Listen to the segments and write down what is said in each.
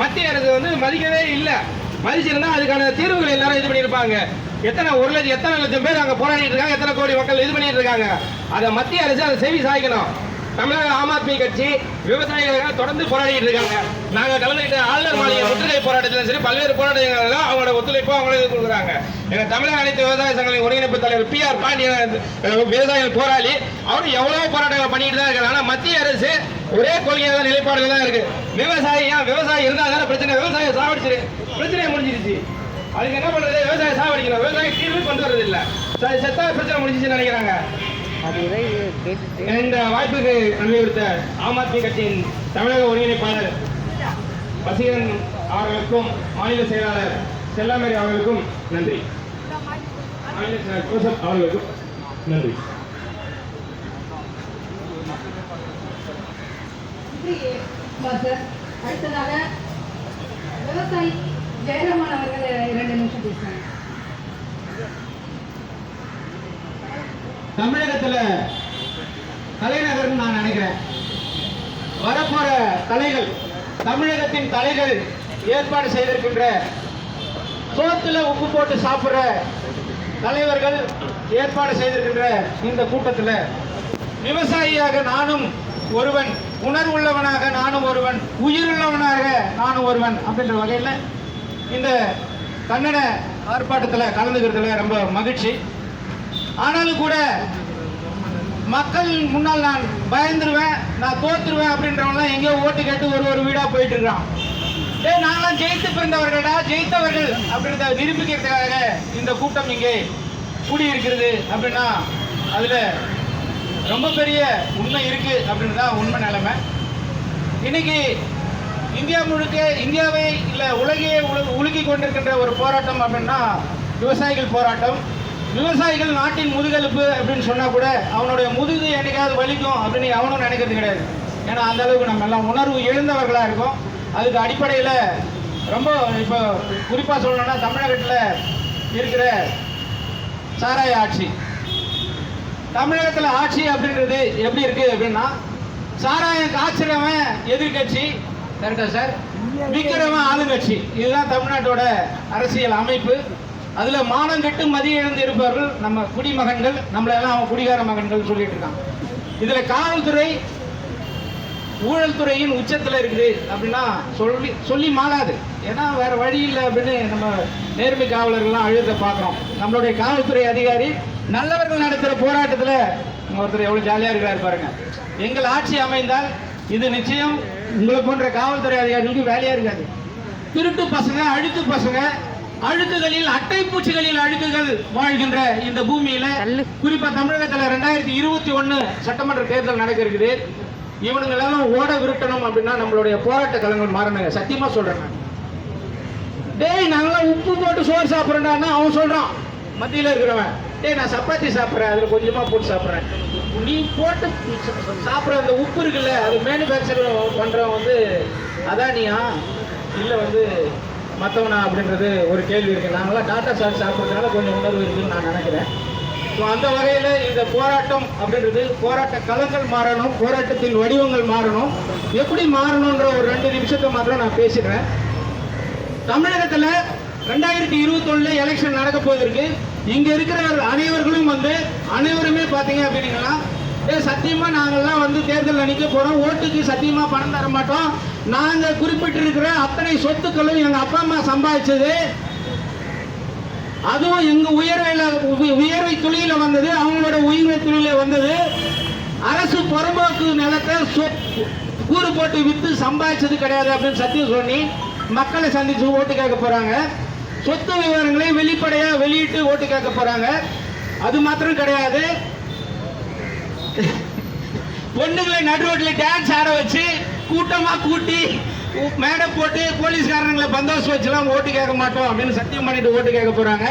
மத்திய அரசு வந்து மதிக்கவே இல்லை. மதிச்சிருந்தா அதுக்கான தீர்வுகள் எல்லாரும் இது பண்ணியிருப்பாங்க. எத்தனை ஒரு லட்சம் எத்தனை லட்சம் பேர் அங்கே போராடிட்டு இருக்காங்க எத்தனை கோடி மக்கள் இது பண்ணிட்டு இருக்காங்க. அதை மத்திய அரசு அதை செவி சாய்க்கணும். தமிழக ஆம் ஆத்மி கட்சி விவசாயிகளுக்காக தொடர்ந்து போராடிட்டு இருக்காங்க. நாங்க கலந்துக்கிட்ட ஆளுநர் மாளிகை முற்றுகை போராட்டத்திலும் சரி பல்வேறு போராட்டங்கள் அவங்களோட ஒத்துழைப்பு அவங்களே இது கொடுக்குறாங்க. எங்க தமிழக அனைத்து விவசாய சங்கங்களின் ஒருங்கிணைப்பு தலைவர் பி ஆர் பாண்டியன் விவசாயிகள் போராளி அவரும் எவ்வளவு போராட்டங்கள் பண்ணிட்டு தான் இருக்காங்க ஆனா மத்திய அரசு ஒரே கொள்கையாக தான் நிலைப்பாடுகள் தான் இருக்கு. விவசாயி விவசாயி இருந்தா தானே பிரச்சனை? விவசாயம் சாவடிச்சிரு. பிரச்சனையை முடிஞ்சிருச்சு. அதுக்கு என்ன பண்றது? விவசாயம் சாவடிக்கணும். விவசாயம் தீர்வு கொண்டு வர்றது இல்ல செத்தா பிரச்சனை முடிஞ்சிச்சுன்னு நினைக்கிறாங்க. இந்த வாய்ப்புக்கு நன்றி கொடுத்த ஆம் ஆத்மி கட்சியின் தமிழக ஒருங்கிணைப்பாளர் வசீகரன் அவர்களுக்கும் மாநில செயலாளர் செல்லாமேரி அவர்களுக்கும் நன்றி. மாநில செயலாளர் அவர்களுக்கும் நன்றி. அடுத்ததாக விவசாயி ஜெயராமன் அவர்கள் இரண்டு நிமிஷம் பேசுறாங்க தமிழகத்துல தலைநகர்னு நான் நினைக்கிறேன். வரப்போற தலைகள் தமிழகத்தின் தலைகள் ஏற்பாடு செய்திருக்கின்ற சோத்துல உப்பு போட்டு சாப்பிட்ற தலைவர்கள் ஏற்பாடு செய்திருக்கின்ற இந்த கூட்டத்தில் விவசாயியாக நானும் ஒருவன் உணர்வுள்ளவனாக நானும் ஒருவன் உயிருள்ளவனாக நானும் ஒருவன் அப்படின்ற வகையில் இந்த கன்னட ஆர்ப்பாட்டத்தில் கலந்துக்கிறதுல ரொம்ப மகிழ்ச்சி. ஆனாலும் கூட மக்கள் முன்னால் நான் பயந்துருவேன் நான் தோத்துருவேன் அப்படின்றவங்களாம் எங்கேயோ ஓட்டு கேட்டு ஒரு ஒரு வீடாக போயிட்டு இருக்கிறான் ஏ நாங்களாம் ஜெயித்து பிறந்தவர்களடா ஜெயித்தவர்கள் அப்படின்றத நிரூபிக்கிறதுக்காக இந்த கூட்டம் இங்கே கூடியிருக்கிறது அப்படின்னா அதில் ரொம்ப பெரிய உண்மை இருக்குது அப்படின்னு தான் உண்மை நிலைமை. இன்னைக்கு இந்தியா முழுக்க இந்தியாவை இல்லை உலகையே உலு உலுக்கி கொண்டிருக்கின்ற ஒரு போராட்டம் அப்படின்னா விவசாயிகள் போராட்டம். விவசாயிகள் நாட்டின் முதுகெலும்பு அப்படின்னு சொன்னா கூட அவனுடைய முதுகு என்னைக்காவது வலிக்கும் அப்படின்னு அவனும் நினைக்கிறது கிடையாது. ஏன்னா அந்த அளவுக்கு நம்ம எல்லாம் உணர்வு எழுந்தவர்களா இருக்கோம். அதுக்கு அடிப்படையில் ரொம்ப இப்போ குறிப்பாக சொல்லணும்னா தமிழகத்தில் இருக்கிற சாராய ஆட்சி. தமிழகத்துல ஆட்சி அப்படின்றது எப்படி இருக்கு அப்படின்னா சாராயம் காய்ச்சறவன் எதிர்கட்சி கரெக்டா சார் விற்கிறவன் ஆளுங்கட்சி. இதுதான் தமிழ்நாட்டோட அரசியல் அமைப்பு. அதுல மானம் கட்டு மதிய இழந்து இருப்பவர்கள் நம்ம குடிமகன்கள் நம்மள எல்லாம் அவன் குடிகார மகன்கள் சொல்லிட்டு இருக்கான் இதுல காவல்துறை ஊழல் துறையின் உச்சத்துல இருக்குது அப்படின்னா சொல்லி சொல்லி மாறாது. ஏன்னா வேற வழி இல்லை அப்படின்னு நம்ம நேர்மை காவலர்கள்லாம் அழுத பார்க்குறோம். நம்மளுடைய காவல்துறை அதிகாரி நல்லவர்கள் நடத்துகிற போராட்டத்தில் ஒருத்தர் எவ்வளோ ஜாலியாக இருக்கிறாரு பாருங்க. எங்கள் ஆட்சி அமைந்தால் இது நிச்சயம் உங்களை போன்ற காவல்துறை அதிகாரிகளுக்கு வேலையாக இருக்காது. திருட்டு பசங்க அழுத்து பசங்க அழுக்குகளில் அட்டை பூச்சிகளில் அழுக்குகள் வாழ்கின்ற இந்த பூமியில. குறிப்பா தமிழகத்துல ரெண்டாயிரத்தி இருபத்தி ஒண்ணு சட்டமன்ற தேர்தல் நடக்க இருக்குது. இவனுங்களெல்லாம் ஓட விரட்டணும் அப்படின்னா நம்மளுடைய போராட்ட களங்கள் மாறணுங்க. சத்தியமா சொல்றேன். டேய் நாங்களாம் உப்பு போட்டு சோறு சாப்பிட்றேன்டான்னா அவன் சொல்றான். மத்தியில இருக்கிறவன் டேய் நான் சப்பாத்தி சாப்பிட்றேன். அதுல கொஞ்சமா போட்டு சாப்பிட்றேன். நீ போட்டு சாப்பிட்ற அந்த உப்பு இருக்குல்ல அது மேனுஃபேக்சர் பண்றவன் வந்து அதானியா? இல்ல வந்து மற்றவனா அப்படின்றது ஒரு கேள்வி இருக்கு. நாங்களாம் டாட்டா சார் சாப்பிட்றதுனால கொஞ்சம் உணர்வு இருக்குன்னு நான் நினைக்கிறேன். ஸோ அந்த வகையில் இந்த போராட்டம் அப்படின்றது போராட்ட களங்கள் மாறணும் போராட்டத்தின் வடிவங்கள் மாறணும். எப்படி மாறணுன்ற ஒரு ரெண்டு நிமிஷத்தை மாத்திரம் நான் பேசுகிறேன் தமிழகத்தில் ரெண்டாயிரத்தி இருபத்தொன்னுல எலெக்ஷன் நடக்க போயிருக்கு இங்கே இருக்கிற அனைவர்களும் வந்து அனைவருமே பார்த்தீங்க அப்படின்னீங்கன்னா ஏ சத்தியமா வந்து தேர்தலில் நிற்க போறோம். ஓட்டுக்கு சத்தியமா பணம் தர மாட்டோம். நாங்கள் குறிப்பிட்டிருக்கிற அத்தனை சொத்துக்களும் எங்கள் அப்பா அம்மா சம்பாதிச்சது. அதுவும் எங்க உயர்வையில உயர்வை துளியில் வந்தது அவங்களோட உயிர்வை துளியில் வந்தது. அரசு புறம்போக்கு நிலத்தை கூறு போட்டு வித்து சம்பாதிச்சது கிடையாது அப்படின்னு சத்தியம் சொல்லி மக்களை சந்திச்சு ஓட்டு கேட்க போறாங்க. சொத்து விவரங்களை வெளிப்படையா வெளியிட்டு ஓட்டு கேட்க போறாங்க. அது மாத்திரம் கிடையாது. பொண்ணுங்களை நடுரோட்டில் டான்ஸ் ஆட வச்சு கூட்டமாக கூட்டி உ- மேடை போட்டு போலீஸ்காரங்களை பந்தோஸ் வச்சுலாம் ஓட்டு கேட்க மாட்டோம் அப்படின்னு சத்தியம் பண்ணிட்டு ஓட்டு கேட்க போகிறாங்க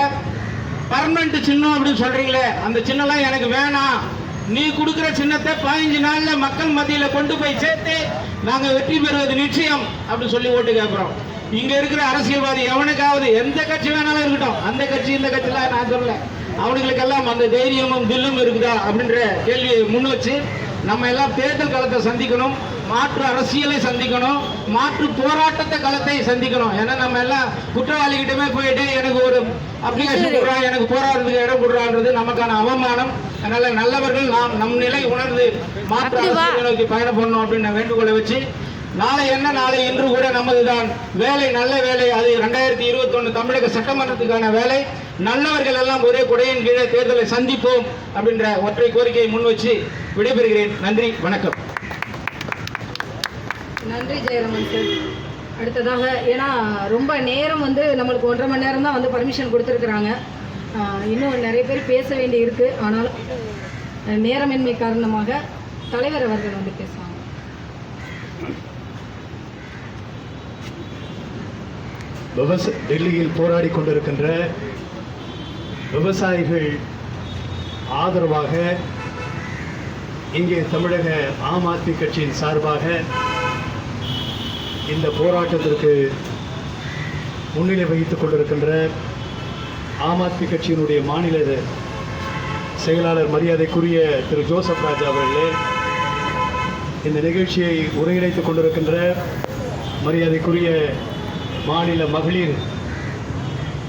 பர்மனெண்ட் சின்னம் அப்படின்னு சொல்கிறீங்களே அந்த சின்னம்லாம் எனக்கு வேணாம். நீ கொடுக்குற சின்னத்தை பதினஞ்சு நாளில் மக்கள் மத்தியில் கொண்டு போய் சேர்த்து நாங்கள் வெற்றி பெறுவது நிச்சயம் அப்படின்னு சொல்லி ஓட்டு கேட்குறோம். இங்கே இருக்கிற அரசியல்வாதி எவனுக்காவது எந்த கட்சி வேணாலும் இருக்கட்டும். அந்த கட்சி இந்த கட்சிலாம் நான் சொல்லலை. அவனுங்களுக்கெல்லாம் அந்த தைரியமும் தில்லும் இருக்குதா அப்படின்ற கேள்வியை முன் வச்சு நம்ம எல்லாம் தேர்தல் களத்தை சந்திக்கணும் மாற்று அரசியலை சந்திக்கணும் மாற்று போராட்டத்தை களத்தை சந்திக்கணும். ஏன்னா நம்ம எல்லாம் குற்றவாளிகிட்டமே போயிட்டு எனக்கு ஒரு அப்ளிகேஷன் கொடுறா எனக்கு போராடுறதுக்கு இடம் கொடுறான்றது நமக்கான அவமானம். அதனால நல்லவர்கள் நாம் நம் நிலை உணர்ந்து மாற்று. அரசியலை நோக்கி பயணம் பண்ணணும் அப்படின்னு நான் வேண்டுகோளை வச்சு நாளை என்ன நாளை இன்று கூட நமதுதான் வேலை நல்ல வேலை. அது ரெண்டாயிரத்தி இருபத்தி தமிழக சட்டமன்றத்துக்கான வேலை. நல்லவர்கள் எல்லாம் ஒரே குடையின் கீழே தேர்தலை சந்திப்போம் அப்படின்ற ஒற்றை கோரிக்கையை முன் வச்சு விடைபெறுகிறேன். நன்றி வணக்கம். நன்றி ஜெயராமன் சார். அடுத்ததாக ஏன்னா ரொம்ப நேரம் வந்து நம்மளுக்கு ஒன்றரை மணி நேரம் தான் வந்து பர்மிஷன் கொடுத்துருக்குறாங்க. இன்னும் நிறைய பேர் பேச வேண்டி இருக்கு. ஆனால் நேரமின்மை காரணமாக தலைவர் அவர்கள் வந்து பேசுவாங்க. விவச டெல்லியில் போராடி கொண்டிருக்கின்ற விவசாயிகள் ஆதரவாக இங்கே தமிழக ஆம் ஆத்மி கட்சியின் சார்பாக இந்த போராட்டத்திற்கு முன்னிலை வகித்துக் கொண்டிருக்கின்ற ஆம் ஆத்மி கட்சியினுடைய மாநில செயலாளர் மரியாதைக்குரிய திரு ஜோசப் ராஜா அவர்களே இந்த நிகழ்ச்சியை ஒருங்கிணைத்துக் கொண்டிருக்கின்ற மரியாதைக்குரிய மாநில மகளிர்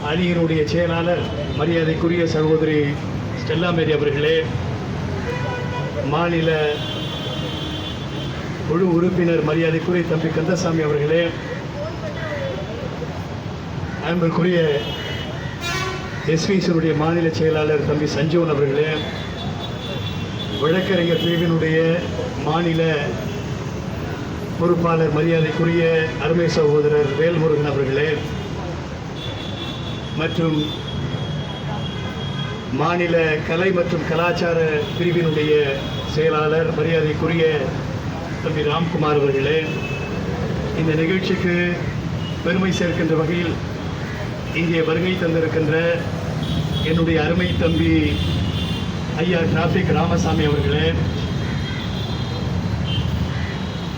அணியினுடைய செயலாளர் மரியாதைக்குரிய சகோதரி ஸ்டெல்லா மேரி அவர்களே மாநில குழு உறுப்பினர் மரியாதைக்குரிய தம்பி கந்தசாமி அவர்களே அன்பிற்குரிய எஸ்விசனுடைய மாநில செயலாளர் தம்பி சஞ்சீவன் அவர்களே வழக்கறிஞர் பிரிவினுடைய மாநில பொறுப்பாளர் மரியாதைக்குரிய அருமை சகோதரர் வேல்முருகன் அவர்களே மற்றும் மாநில கலை மற்றும் கலாச்சார பிரிவினுடைய செயலாளர் மரியாதைக்குரிய தம்பி ராம்குமார் அவர்களே இந்த நிகழ்ச்சிக்கு பெருமை சேர்க்கின்ற வகையில் இங்கே வருகை தந்திருக்கின்ற என்னுடைய அருமை தம்பி ஐயா டிராபிக் ராமசாமி அவர்களே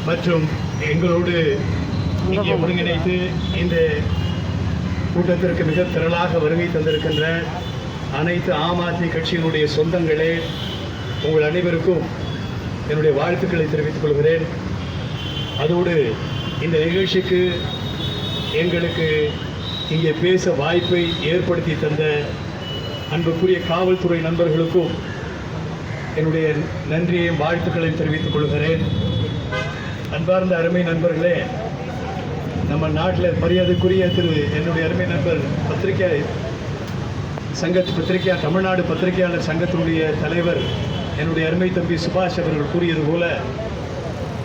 மற்றும் எங்களோடு இங்கே ஒருங்கிணைத்து இந்த கூட்டத்திற்கு மிக திரளாக வருகை தந்திருக்கின்ற அனைத்து ஆம் ஆத்மி கட்சியினுடைய சொந்தங்களே உங்கள் அனைவருக்கும் என்னுடைய வாழ்த்துக்களை தெரிவித்துக் கொள்கிறேன். அதோடு இந்த நிகழ்ச்சிக்கு எங்களுக்கு இங்கே பேச வாய்ப்பை ஏற்படுத்தி தந்த அன்புக்குரிய காவல்துறை நண்பர்களுக்கும் என்னுடைய நன்றியையும் வாழ்த்துக்களையும் தெரிவித்துக் கொள்கிறேன். அன்பார்ந்த அருமை நண்பர்களே நம்ம நாட்டில் மரியாதைக்குரிய திரு என்னுடைய அருமை நண்பர் பத்திரிகை சங்க பத்திரிகையா தமிழ்நாடு பத்திரிகையாளர் சங்கத்தினுடைய தலைவர் என்னுடைய அருமை தம்பி சுபாஷ் அவர்கள் கூறியது போல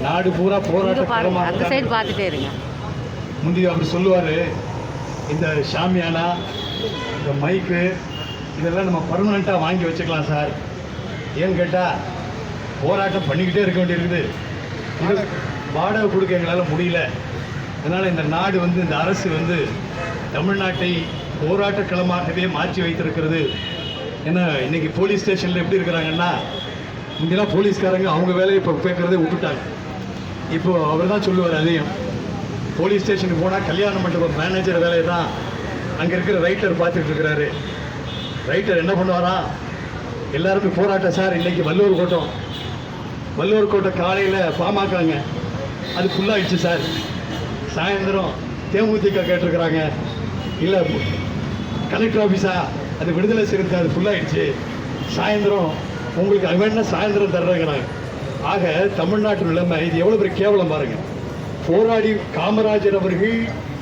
நாடு பூரா போராட்ட இங்க பாருங்க களமாக அந்த தான் சைடு பார்த்துட்டே இருங்க. முந்தைய அவர் சொல்லுவார் இந்த ஷாமியானா இந்த மைக்கு இதெல்லாம் நம்ம பர்மனெண்ட்டாக வாங்கி வச்சுக்கலாம் சார். ஏன்னு கேட்டால் போராட்டம் பண்ணிக்கிட்டே இருக்க வேண்டியிருக்குது. வாடகை கொடுக்க எங்களால் முடியல. அதனால் இந்த நாடு வந்து இந்த அரசு வந்து தமிழ்நாட்டை போராட்ட களமாகவே மாற்றி வைத்திருக்கிறது. ஏன்னா இன்னைக்கு போலீஸ் ஸ்டேஷனில் எப்படி இருக்கிறாங்கன்னா இங்கெல்லாம் போலீஸ்காரங்க அவங்க வேலையை இப்போ கேட்குறதே விட்டுட்டாங்க. இப்போ அவர் தான் சொல்லுவார் அதையும். போலீஸ் ஸ்டேஷனுக்கு போனால் கல்யாண மண்டபம் மேனேஜர் வேலையை தான் அங்கே இருக்கிற ரைட்டர் பார்த்துட்டு இருக்கிறாரு. ரைட்டர் என்ன பண்ணுவாரா? எல்லாருமே போராட்டம் சார் இன்றைக்கி வல்லூர் கோட்டம். வல்லூர் கோட்டம் காலையில் பாமாக்காங்க அது ஃபுல்லாகிடுச்சு சார். சாயந்தரம் தேமுதிக கேட்டிருக்கிறாங்க. இல்லை கலெக்டர் ஆஃபீஸா அது விடுதலை சிறுத்தை அது ஃபுல்லாகிடுச்சு சாயந்தரம் உங்களுக்கு அது வேணா சாயந்தரம் தர்றேங்கிறாங்க. ஆக தமிழ்நாட்டு நிலைமை இது எவ்வளோ பெரிய கேவலம் பாருங்கள் போராடி காமராஜர் அவர்கள்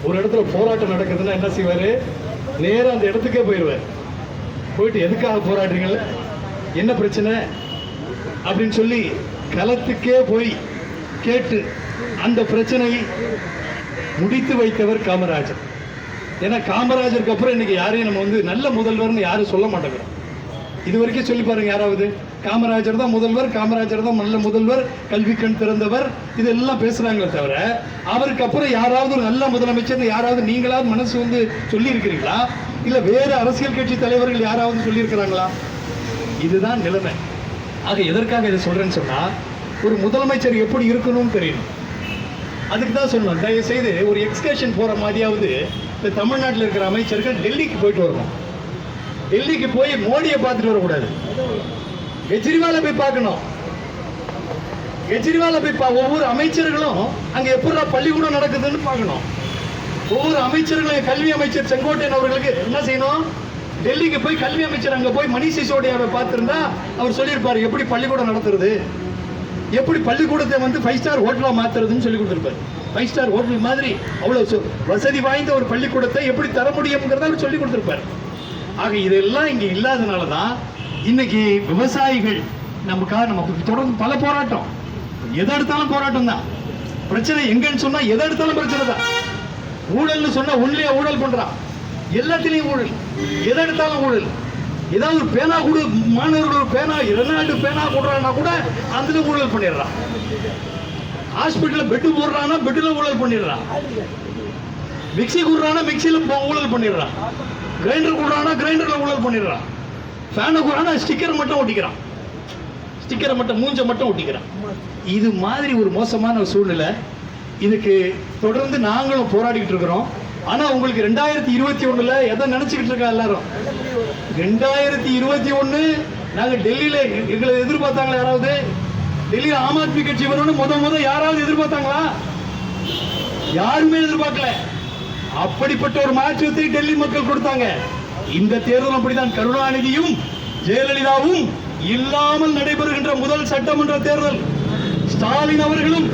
ஒரு இடத்துல போராட்டம் நடக்குதுன்னா என்ன செய்வார்? நேராக அந்த இடத்துக்கே போயிடுவார் போயிட்டு எதுக்காக போராடுறீங்கள என்ன பிரச்சனை? அப்படின்னு சொல்லி களத்துக்கே போய் கேட்டு அந்த பிரச்சனையை முடித்து வைத்தவர் காமராஜர். ஏன்னா காமராஜருக்கு அப்புறம் இன்னைக்கு யாரையும் நம்ம வந்து நல்ல முதல்வர்னு யாரும் சொல்ல மாட்டேங்கிறோம் இது வரைக்கும் சொல்லி பாருங்க யாராவது. காமராஜர் தான் முதல்வர் காமராஜர் தான் நல்ல முதல்வர் கல்வி கண் திறந்தவர் இதெல்லாம் பேசுறாங்களே தவிர அவருக்கு அப்புறம் யாராவது ஒரு நல்ல முதலமைச்சர்னு யாராவது நீங்களாவது மனசு வந்து சொல்லியிருக்கிறீங்களா? இல்லை வேறு அரசியல் கட்சி தலைவர்கள் யாராவது சொல்லியிருக்கிறாங்களா? இதுதான் நிலைமை. ஆக எதற்காக இதை சொல்கிறேன்னு சொன்னால் ஒரு முதலமைச்சர் எப்படி இருக்கணும்னு தெரியணும். அதுக்கு தான் சொல்லணும் தயவு செய்து ஒரு எக்ஸ்கர்ஷன் போகிற மாதிரியாவது இந்த தமிழ்நாட்டில் இருக்கிற அமைச்சர்கள் டெல்லிக்கு போயிட்டு வரணும். டெல்லிக்கு போய் மோடியை பார்த்துட்டு வரக்கூடாது. கெஜ்ரிவாலை போய் பார்க்கணும். கெஜ்ரிவாலை போய் பா- ஒவ்வொரு அமைச்சர்களும் அங்கே எப்படா பள்ளிக்கூடம் நடக்குதுன்னு பார்க்கணும். ஒவ்வொரு அமைச்சர்களும் கல்வி அமைச்சர் செங்கோட்டையன் அவர்களுக்கு என்ன செய்யணும்? டெல்லிக்கு போய் கல்வி அமைச்சர் அங்கே போய் மணிஷ் சிசோடியாவை பார்த்துருந்தா அவர் சொல்லியிருப்பார் எப்படி பள்ளிக்கூடம் நடத்துறது? எப்படி பள்ளிக்கூடத்தை வந்து ஃபைவ் ஸ்டார் ஹோட்டலாக மாத்துறதுன்னு சொல்லி கொடுத்துருப்பாரு. ஃபைவ் ஸ்டார் ஹோட்டல் மாதிரி அவ்வளோ வசதி வாய்ந்த ஒரு பள்ளிக்கூடத்தை எப்படி தர முடியுங்கிறத அவர் சொல்லி கொடுத்துருப்பாரு. ஆக இதெல்லாம் இங்கே இல்லாதனால தான் இன்னைக்கு விவசாயிகள் நமக்காக நமக்கு தொடர்ந்து பல போராட்டம். எதை எடுத்தாலும் போராட்டம் தான். பிரச்சனை எங்கன்னு சொன்னால் எதை எடுத்தாலும் பிரச்சனை தான். ஊழல்னு சொன்னால் உள்ளே ஊழல் பண்ணுறான் எல்லாத்துலேயும் ஊழல். எதை எடுத்தாலும் ஊழல். ஏதாவது ஒரு பேனா கொடு மாணவர்கள் பேனா இரநாடு பேனா கொடுறான்னா கூட அதுல ஊழல் பண்ணிடுறான். ஹாஸ்பிட்டலில் பெட்டு போடுறான்னா பெட்டில் ஊழல் பண்ணிடுறான். மிக்ஸி கொடுறானா மிக்சியில் போ- ஊழல் பண்ணிடுறான். கிரைண்டர் கொடுறானா கிரைண்டரில் ஊழல் பண்ணிடுறான். ஃபேனை கொடுறானா ஸ்டிக்கர் மட்டும் ஒட்டிக்கிறான். ஸ்டிக்கரை மட்டும் மூஞ்ச மட்டும் ஒட்டிக்கிறான். இது மாதிரி ஒரு மோசமான சூழ்நிலை. இதுக்கு தொடர்ந்து நாங்களும் போராடிக்கிட்டு இருக்கிறோம். ஆனா உங்களுக்கு ரெண்டாயிரத்தி இருபத்தி ஒண்ணுல எதை நினைச்சுக்கிட்டு இருக்கா எல்லாரும்? ரெண்டாயிரத்தி இருபத்தி ஒண்ணு நாங்க டெல்லியில எ- எங்களை எதிர்பார்த்தாங்களா யாராவது? டெல்லியில ஆம் ஆத்மி கட்சி வரும்னு முத முத யாராவது எதிர்பார்த்தாங்களா? யாருமே எதிர்பார்க்கல. அப்படிப்பட்ட ஒரு மாற்றத்தை டெல்லி மக்கள் கொடுத்தாங்க. இந்த தேர்தல் அப்படிதான் கருணாநிதியும் ஜெயலலிதாவும் இல்லாமல் நடைபெறுகின்ற முதல் சட்டமன்ற தேர்தல். ஸ்டாலின் அவர்களும்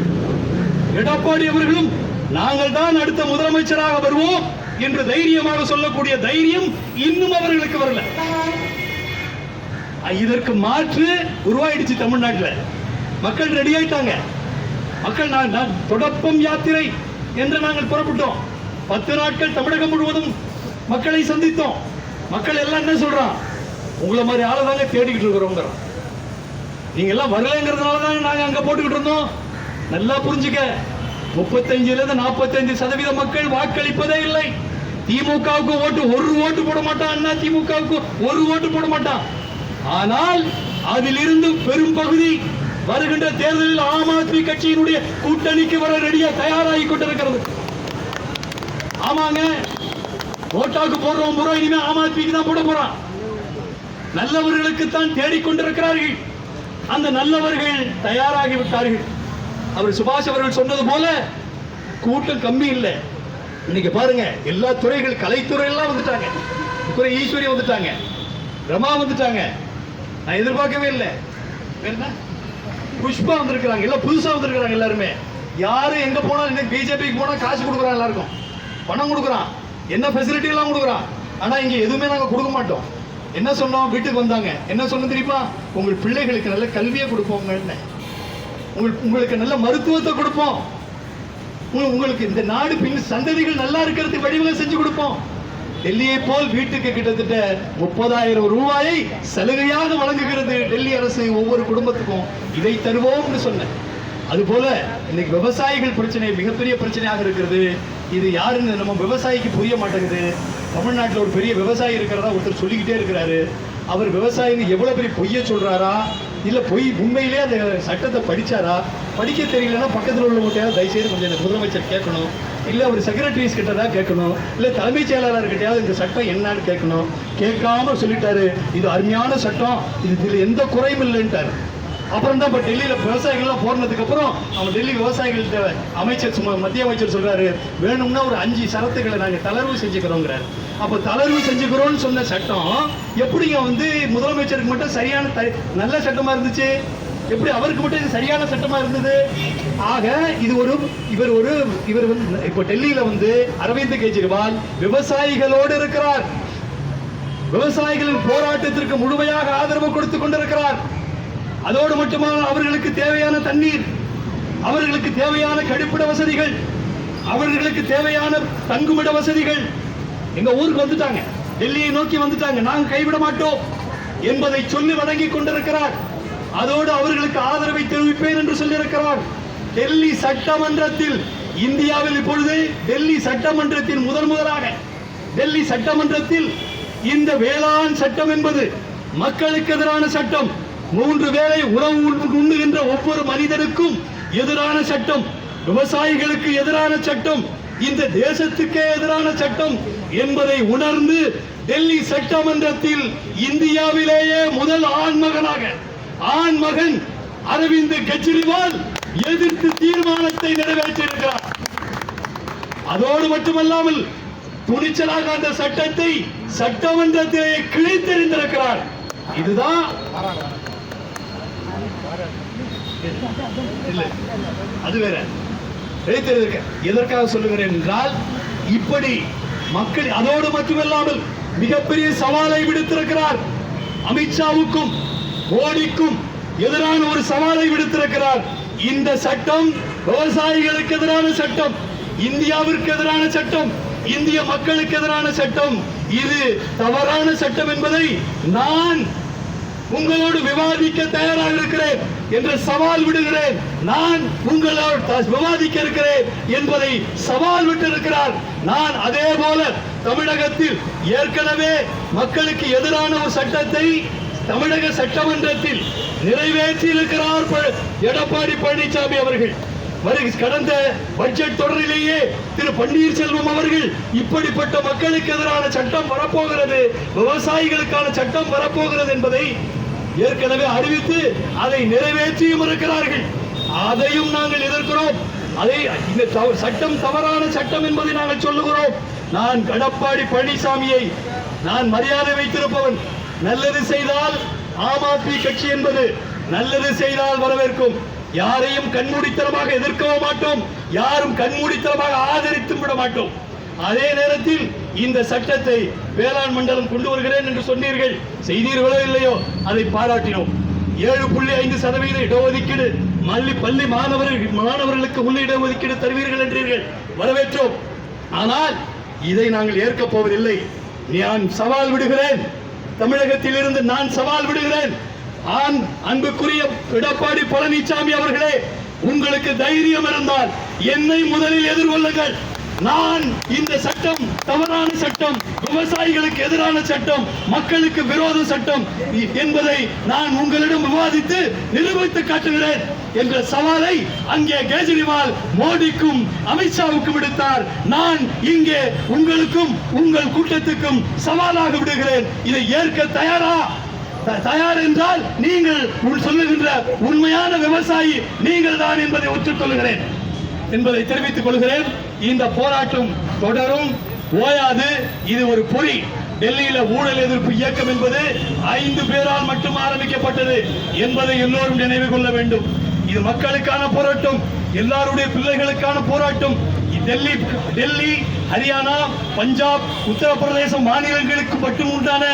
எடப்பாடி அவர்களும் நாங்கள் தான் அடுத்த முதலமைச்சராக வருவோம் என்று தைரியமாக சொல்லக்கூடிய தைரியம் இன்னும் அவர்களுக்கு வரல. இதற்கு மாற்று உருவாயிடுச்சு தமிழ்நாட்டில். மக்கள் ரெடி ஆயிட்டாங்க. மக்கள் நான் தொடப்பம் யாத்திரை என்று நாங்கள் புறப்பட்டோம். பத்து நாட்கள் தமிழகம் முழுவதும் மக்களை சந்தித்தோம். மக்கள் எல்லாம் என்ன சொல்றான்? உங்களை மாதிரி ஆளை தாங்க தேடிக்கிட்டு இருக்கிறோங்கிறோம் நீங்க எல்லாம் வரலைங்கிறதுனால தான் நாங்கள் அங்கே போட்டுக்கிட்டு இருந்தோம்? நல்லா புரிஞ்சுக்க. முப்பத்தஞ்சிலிருந்து நாற்பத்தஞ்சு சதவீத மக்கள் வாக்களிப்பதே இல்லை. திமுகவுக்கு ஓட்டு ஒரு ஓட்டு போட மாட்டான் அண்ணா திமுகவுக்கு ஒரு ஓட்டு போட மாட்டான். ஆனால் அதிலிருந்து பெரும் பகுதி வருகின்ற தேர்தலில் ஆம் ஆத்மி கட்சியினுடைய கூட்டணிக்கு வர ரெடியா தயாராகி கொண்டிருக்கிறது. ஆமாங்க. ஓட்டாக்கு போடுறோம் போறோம் இனிமே ஆம் ஆத்மிக்கு தான் போட போறான். நல்லவர்களுக்கு தான் தேடிக்கொண்டிருக்கிறார்கள். அந்த நல்லவர்கள் தயாராகி விட்டார்கள். அவர் சுபாஷ் அவர்கள் சொன்னது போல கூட்டம் கம்மி இல்லை. இன்னைக்கு பாருங்க எல்லா துறைகள் கலைத்துறை எல்லாம் வந்துட்டாங்க. துறை ஈஸ்வரி வந்துட்டாங்க. ரமா வந்துட்டாங்க. நான் எதிர்பார்க்கவே இல்லை. புஷ்பா வந்திருக்கிறாங்க. எல்லாம் புதுசா வந்திருக்கிறாங்க எல்லாருமே. யாரு எங்க போனாலும் இன்னைக்கு பிஜேபிக்கு போனா காசு கொடுக்குறான் எல்லாருக்கும். பணம் கொடுக்குறான். என்ன ஃபெசிலிட்டி எல்லாம் கொடுக்குறான். ஆனா இங்க எதுவுமே நாங்க கொடுக்க மாட்டோம். என்ன சொன்னோம்? வீட்டுக்கு வந்தாங்க. என்ன சொன்னோம் தெரியுமா? உங்கள் பிள்ளைகளுக்கு நல்ல கல்வியை கொடுப்போங்கன்னு. உங்களுக்கு உங்களுக்கு நல்ல மருத்துவத்தை கொடுப்போம். உங்களுக்கு இந்த நாடு பின் சந்ததிகள் நல்லா இருக்கிறதுக்கு வழிவகை செஞ்சு கொடுப்போம். டெல்லியை போல் வீட்டுக்கு கிட்டத்தட்ட முப்பதாயிரம் ரூபாயை சலுகையாக வழங்குகிறது டெல்லி அரசு ஒவ்வொரு குடும்பத்துக்கும். இதை தருவோம்னு சொன்னேன். அதுபோல இன்னைக்கு விவசாயிகள் பிரச்சனை மிகப்பெரிய பிரச்சனையாக இருக்கிறது. இது யாருன்னு நம்ம விவசாயிக்கு புரிய மாட்டேங்குது. தமிழ்நாட்டில் ஒரு பெரிய விவசாயி இருக்கிறதா ஒருத்தர் சொல்லிக்கிட்டே இருக்கிறாரு. அவர் விவசாயின்னு எவ்வளவு பெரிய பொய்ய சொல்றாரா? இல்ல பொய் உண்மையிலே அந்த சட்டத்தை படிச்சாரா? படிக்க தெரியலன்னா பக்கத்தில் உள்ளவங்ககிட்டயாவது தயவுசெய்து கொஞ்சம் இந்த முதலமைச்சர் கேட்கணும். இல்ல ஒரு செக்ரட்டரிஸ் கிட்ட தான் கேட்கணும். இல்ல தலைமைச் செயலாளர் கிட்டயாவது இந்த சட்டம் என்னன்னு கேட்கணும். கேட்காம சொல்லிட்டாரு. இது அருமையான சட்டம். இது இதில் எந்த குறையும் இல்லைன்ட்டாரு. அப்புறம் தான் இப்போ டெல்லியில் விவசாயிகள்லாம் போனதுக்கு அப்புறம் அவன் டெல்லி விவசாயிகள்கிட்ட அமைச்சர் சும்மா மத்திய அமைச்சர் சொல்கிறாரு வேணும்னா ஒரு அஞ்சு சரத்துக்களை நாங்கள் தளர்வு செஞ்சுக்கிறோங்கிறார். அப்போ தளர்வு செஞ்சுக்கிறோம்னு சொன்ன சட்டம் எப்படிங்க வந்து முதலமைச்சருக்கு மட்டும் சரியான த- நல்ல சட்டமாக இருந்துச்சு? எப்படி அவருக்கு மட்டும் இது சரியான சட்டமாக இருந்தது? ஆக இது ஒரு இவர் ஒரு இவர் வந்து இப்போ டெல்லியில் வந்து அரவிந்த் கெஜ்ரிவால் விவசாயிகளோடு இருக்கிறார். விவசாயிகளின் போராட்டத்திற்கு முழுமையாக ஆதரவு கொடுத்து கொண்டிருக்கிறார். அதோடு மட்டுமா அவர்களுக்கு தேவையான தண்ணீர் அவர்களுக்கு தேவையான கழிப்பிட வசதிகள் அவர்களுக்கு தேவையான தங்குமிட வசதிகள். எங்க ஊருக்கு வந்துட்டாங்க. டெல்லியை நோக்கி வந்துட்டாங்க. நாங்கள் கைவிட மாட்டோம் என்பதை சொல்லி வழங்கி கொண்டிருக்கிறார். அதோடு அவர்களுக்கு ஆதரவை தெரிவிப்பேன் என்று சொல்லியிருக்கிறார். டெல்லி சட்டமன்றத்தில் இந்தியாவில் இப்பொழுது டெல்லி சட்டமன்றத்தில் முதல் முதலாக டெல்லி சட்டமன்றத்தில் இந்த வேளாண் சட்டம் என்பது மக்களுக்கு எதிரான சட்டம். மூன்று வேளை உணவு உண்ணுகின்ற ஒவ்வொரு மனிதனுக்கும் எதிரான சட்டம் விவசாயிகளுக்கு எதிரான சட்டம் இந்த தேசத்துக்கே எதிரான சட்டம் என்பதை உணர்ந்து டெல்லி சட்டமன்றத்தில் இந்தியாவிலேயே முதல் ஆண்மகனாக ஆண்மகன் அரவிந்த் கெஜ்ரிவால் எதிர்த்து தீர்மானத்தை நிறைவேற்றியிருக்கிறார். அதோடு மட்டுமல்லாமல் துணிச்சலாக அந்த சட்டத்தை சட்டமன்றத்திலே கிழித்தெறிந்திருக்கிறார். இதுதான் இல்லை அது வேற. எதற்காக சொல்லுகிறேன் என்றால் இப்படி மக்கள் அதோடு மட்டுமல்லாமல் மிகப்பெரிய சவாலை விடுத்திருக்கிறார். அமித்ஷாவுக்கும் மோடிக்கும் எதிரான ஒரு சவாலை விடுத்திருக்கிறார். இந்த சட்டம் விவசாயிகளுக்கு எதிரான சட்டம் இந்தியாவிற்கு எதிரான சட்டம் இந்திய மக்களுக்கு எதிரான சட்டம். இது தவறான சட்டம் என்பதை நான் உங்களோடு விவாதிக்க தயாராக இருக்கிறேன் என்று சவால் விடுகிறேன். நான் உங்களோடு விவாதிக்க இருக்கிறேன் என்பதை சவால் விட்டு இருக்கிறார் நான் அதே போல தமிழகத்தில் ஏற்கனவே மக்களுக்கு எதிரான ஒரு சட்டத்தை தமிழக சட்டமன்றத்தில் நிறைவேற்றி இருக்கிறார் எடப்பாடி பழனிசாமி அவர்கள். கடந்த பட்ஜெட் தொடரிலேயே திரு பன்னீர்செல்வம் அவர்கள் இப்படிப்பட்ட மக்களுக்கு எதிரான சட்டம் வரப்போகிறது விவசாயிகளுக்கான சட்டம் வரப்போகிறது என்பதை ஏற்கனவே அறிவித்து அதை நிறைவேற்றியும் இருக்கிறார்கள். அதையும் நாங்கள் எதிர்க்கிறோம். அதை இந்த தவ- சட்டம் தவறான சட்டம் என்பதை நாங்கள் சொல்லுகிறோம். நான் கடப்பாடி பழனிசாமியை நான் மரியாதை வைத்திருப்பவன். நல்லது செய்தால் ஆம் ஆத்மி கட்சி என்பது நல்லது செய்தால் வரவேற்கும். யாரையும் கண்மூடித்தனமாக எதிர்க்கவும் மாட்டோம். யாரும் கண்மூடித்தனமாக ஆதரித்தும் விட மாட்டோம். அதே நேரத்தில் இந்த சட்டத்தை வேளாண் மண்டலம் கொண்டு வருகிறேன் என்று சொன்னீர்கள் செய்தீர்களோ இல்லையோ அதை பாராட்டினோம். ஏழு புள்ளி ஐந்து சதவீத இடஒதுக்கீடு மல்லி பள்ளி மாணவர்கள் மாணவர்களுக்கு உள்ள இடஒதுக்கீடு தருவீர்கள் என்றீர்கள். வரவேற்றோம். ஆனால் இதை நாங்கள் ஏற்கப் போவதில்லை. நான் சவால் விடுகிறேன். தமிழகத்தில் இருந்து நான் சவால் விடுகிறேன். ஆண் அன்புக்குரிய எடப்பாடி பழனிசாமி அவர்களே உங்களுக்கு தைரியம் இருந்தால் என்னை முதலில் எதிர்கொள்ளுங்கள். நான் இந்த சட்டம் தவறான சட்டம் விவசாயிகளுக்கு எதிரான சட்டம் மக்களுக்கு விரோத சட்டம் என்பதை நான் உங்களிடம் விவாதித்து நிரூபித்து காட்டுகிறேன் என்ற சவாலை அங்கே கேஜ்ரிவால் மோடிக்கும் அமித்ஷாவுக்கும் விடுத்தார். நான் இங்கே உங்களுக்கும் உங்கள் கூட்டத்துக்கும் சவாலாக விடுகிறேன். இதை ஏற்க தயாரா? தயார் என்றால் நீங்கள் சொல்லுகின்ற உண்மையான விவசாயி நீங்கள் தான் என்பதை ஒத்துக் கொள்கிறேன் என்பதை தெரிவித்துக் கொள்கிறேன். இந்த போராட்டம் தொடரும். ஓயாது இது ஒரு பொறி. டெல்லியில ஊழல் எதிர்ப்பு இயக்கம் என்பது ஐந்து பேரால் மட்டும் ஆரம்பிக்கப்பட்டது என்பதை எல்லோரும் நினைவு கொள்ள வேண்டும். இது மக்களுக்கான போராட்டம் எல்லாருடைய பிள்ளைகளுக்கான போராட்டம். டெல்லி டெல்லி ஹரியானா பஞ்சாப் உத்தரப்பிரதேச மாநிலங்களுக்கு மட்டும் உண்டான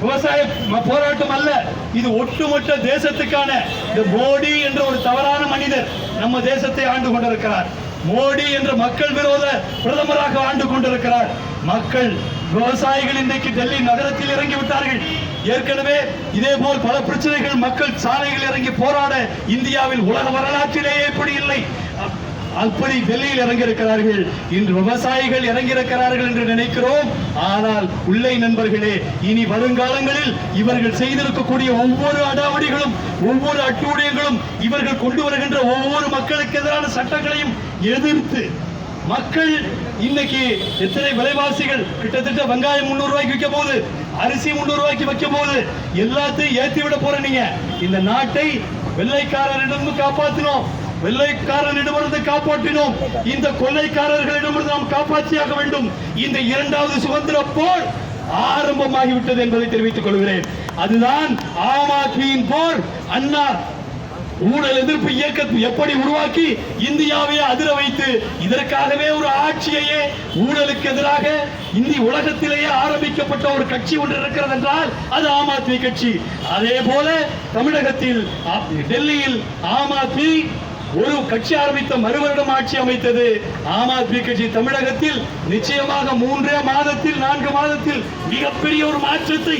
விவசாய போராட்டம் அல்ல. இது ஒட்டுமொத்த தேசத்துக்கான. இந்த மோடி என்ற ஒரு தவறான மனிதர் நம்ம தேசத்தை ஆண்டு கொண்டிருக்கிறார். மோடி என்ற மக்கள் விரோத பிரதமராக ஆண்டு கொண்டிருக்கிறார். மக்கள் விவசாயிகள் இன்றைக்கு டெல்லி நகரத்தில் இறங்கி விட்டார்கள். ஏற்கனவே இதே போல் பல பிரச்சனைகள் மக்கள் சாலையில் இறங்கி போராட இந்தியாவில் உலக வரலாற்றிலேயே இப்படி இல்லை. அ- அப்படி டெல்லியில் இறங்கியிருக்கிறார்கள். இன்று விவசாயிகள் இறங்கியிருக்கிறார்கள் என்று நினைக்கிறோம். ஆனால் உள்ளே நண்பர்களே இனி வருங்காலங்களில் இவர்கள் செய்திருக்கக்கூடிய ஒவ்வொரு அடாவடிகளும் ஒவ்வொரு அட்டூழியங்களும் இவர்கள் கொண்டு வருகின்ற ஒவ்வொரு மக்களுக்கு எதிரான சட்டங்களையும் எதிர்த்து மக்கள் இன்னைக்கு எத்தனை விலைவாசிகள் கிட்டத்தட்ட வெங்காயம் முன்னூறு ரூபாய்க்கு விற்க போகுது அரிசி முன்னூறு ரூபாய்க்கு வைக்க போகுது எல்லாத்தையும் ஏத்தி விட போற நீங்க. இந்த நாட்டை வெள்ளைக்காரரிடம் காப்பாத்தினோம் வெள்ளைக்காரனிடமிருந்து காப்பாற்றினோம். இந்த கொள்ளைக்காரர்களிடமிருந்து நாம் காப்பாற்றியாக வேண்டும். இந்த இரண்டாவது சுதந்திர போர் ஆரம்பமாகிவிட்டது என்பதை தெரிவித்துக் கொள்கிறேன். அதுதான் ஆம் ஆத்மியின் போர். அண்ணா ஊழல் எதிர்ப்பு இயக்கத்தை எப்படி உருவாக்கி இந்தியாவை அதிர வைத்து இதற்காகவே ஒரு ஆட்சியையே ஊழலுக்கு எதிராக இந்தி உலகத்திலேயே ஆரம்பிக்கப்பட்ட ஒரு கட்சி ஒன்று இருக்கிறது என்றால் அது ஆம் ஆத்மி கட்சி. அதே போல தமிழகத்தில் டெல்லியில் ஆம் ஆத்மி ஒரு கட்சி ஆரம்பித்த மறுவருடம் ஆட்சி அமைத்தது. ஆம் ஆத்மி கட்சி தமிழகத்தில் நிச்சயமாக மூன்றே மாதத்தில் நான்கு மாதத்தில் மிகப்பெரிய ஒரு மாற்றத்தை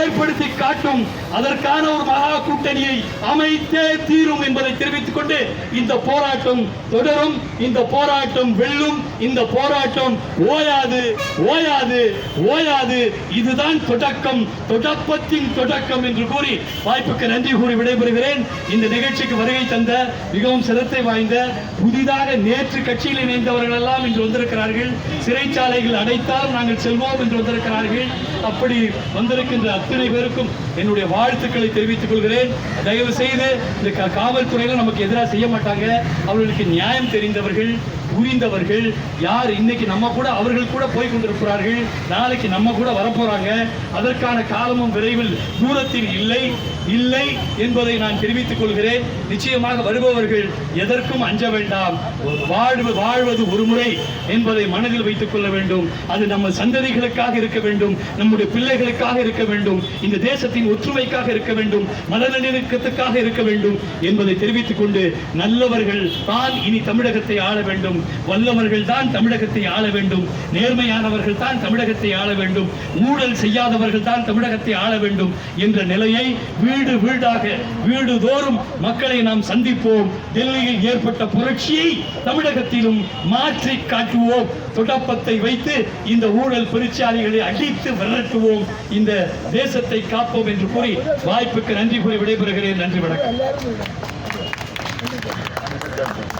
ஏற்படுத்தி காட்டும் அதற்கான ஒரு மகா கூட்டணியை அமைத்தே தீரும் என்பதை தெரிவித்துக் கொண்டு இந்த போராட்டம் தொடரும் இந்த போராட்டம் வெல்லும் இந்த போராட்டம் ஓயாது ஓயாது ஓயாது. இதுதான் தொடக்கம் தொடக்கத்தின் தொடக்கம் என்று கூறி வாய்ப்புக்கு நன்றி கூறி விடைபெறுகிறேன். இந்த நிகழ்ச்சிக்கு வருகை தந்த மிகவும் சிரத்தை வாய்ந்த புதிதாக நேற்று கட்சியில் இணைந்தவர்கள் எல்லாம் இன்று வந்திருக்கிறார்கள். சிறைச்சாலைகள் அடைத்தால் நாங்கள் செல்வோம் என்று வந்திருக்கிறார்கள். அப்படி வந்திருக்கின்ற அத்தனை பேருக்கும் என்னுடைய வாழ்த்துக்களை தெரிவித்துக் கொள்கிறேன். தயவு செய்து இந்த காவல்துறையில நமக்கு எதிராக செய்ய மாட்டாங்க. அவர்களுக்கு நியாயம் தெரிந்தவர்கள். புரிந்தவர்கள் யார் இன்னைக்கு நம்ம கூட அவர்கள் கூட போய் கொண்டிருக்கிறார்கள் நாளைக்கு நம்ம கூட வரப்போறாங்க. அதற்கான காலமும் விரைவில் தூரத்தில் இல்லை இல்லை என்பதை நான் தெரிவித்துக் கொள்கிறேன். நிச்சயமாக வருபவர்கள் எதற்கும் அஞ்ச வேண்டாம். வாழ்வு வாழ்வது ஒரு முறை என்பதை மனதில் வைத்துக் கொள்ள வேண்டும். அது நம்ம சந்ததிகளுக்காக இருக்க வேண்டும் நம்முடைய பிள்ளைகளுக்காக இருக்க வேண்டும் இந்த தேசத்தின் ஒற்றுமைக்காக இருக்க வேண்டும் மனநலிணக்கத்துக்காக இருக்க வேண்டும் என்பதை தெரிவித்துக் கொண்டு நல்லவர்கள் தான் இனி தமிழகத்தை ஆள வேண்டும். வல்லவர்கள் தான் தமிழகத்தை ஆள வேண்டும். நேர்மையானவர்கள் தான் தமிழகத்தை ஆள வேண்டும். ஊழல் செய்யாதவர்கள் தான் தமிழகத்தை ஆள வேண்டும் என்ற நிலையை வீடு வீடாக வீடுதோறும் மக்களை நாம் சந்திப்போம். டெல்லியில் ஏற்பட்ட புரட்சியை தமிழகத்திலும் மாற்றி காட்டுவோம். தொடப்பத்தை வைத்து இந்த ஊழல் பெருச்சாளிகளை அடித்து விரட்டுவோம். இந்த தேசத்தை காப்போம் என்று கூறி வாய்ப்புக்கு நன்றி கூறி விடைபெறுகிறேன். நன்றி வணக்கம்.